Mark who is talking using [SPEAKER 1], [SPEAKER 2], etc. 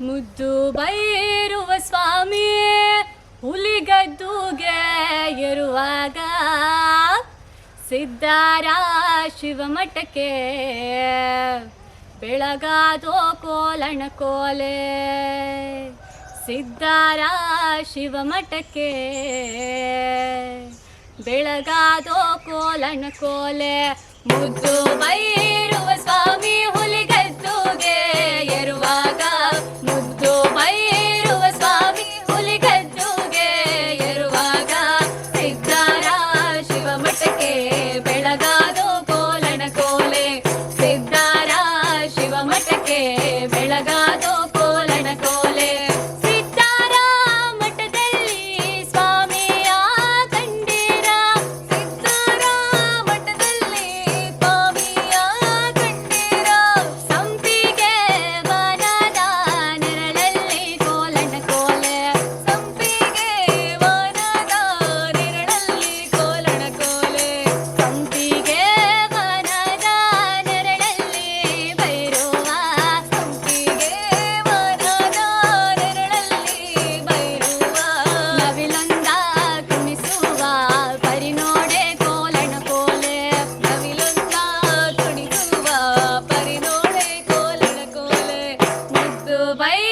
[SPEAKER 1] ಮುದ್ದು ಬೈರುವ ಸ್ವಾಮಿಯೇ, ಹುಲಿಗದ್ದುಗೆ ಇರುವಾಗ ಸಿದ್ದಾರ ಶಿವಮಠಕ್ಕೆ. ಬೆಳಗಾದೋ ಕೋಲಣ ಕೋಲೆ ಸಿದ್ದಾರ ಶಿವಮಠಕ್ಕೆ. ಬೆಳಗಾದೋ ಕೋಲಣ ಕೋಲೆ, ಮುದ್ದು ಬೈ সবাই